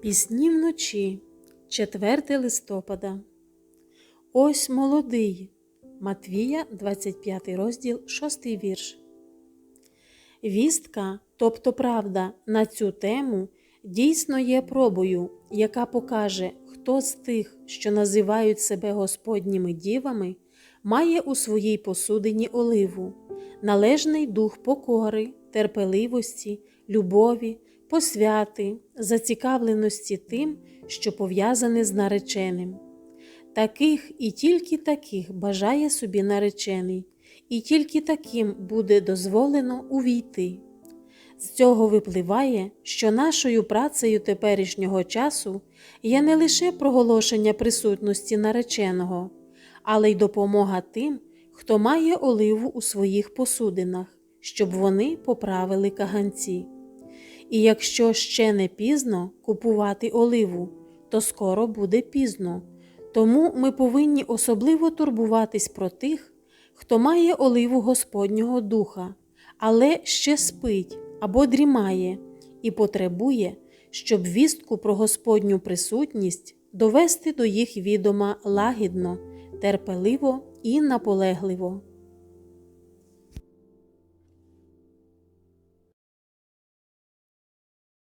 Пісні вночі, 4 листопада. Ось молодий. Матвія, 25 розділ, 6 вірш. Вістка, тобто правда, на цю тему дійсно є пробою, яка покаже, хто з тих, що називають себе Господніми дівами, має у своїй посудині оливу, належний дух покори, терпеливості, любові, посвяти, зацікавленості тим, що пов'язане з нареченим. Таких і тільки таких бажає собі наречений, і тільки таким буде дозволено увійти. З цього випливає, що нашою працею теперішнього часу є не лише проголошення присутності нареченого, але й допомога тим, хто має оливу у своїх посудинах, щоб вони поправили каганці. І якщо ще не пізно купувати оливу, то скоро буде пізно. Тому ми повинні особливо турбуватись про тих, хто має оливу Господнього Духа, але ще спить або дрімає і потребує, щоб вістку про Господню присутність довести до їх відома лагідно, терпеливо і наполегливо.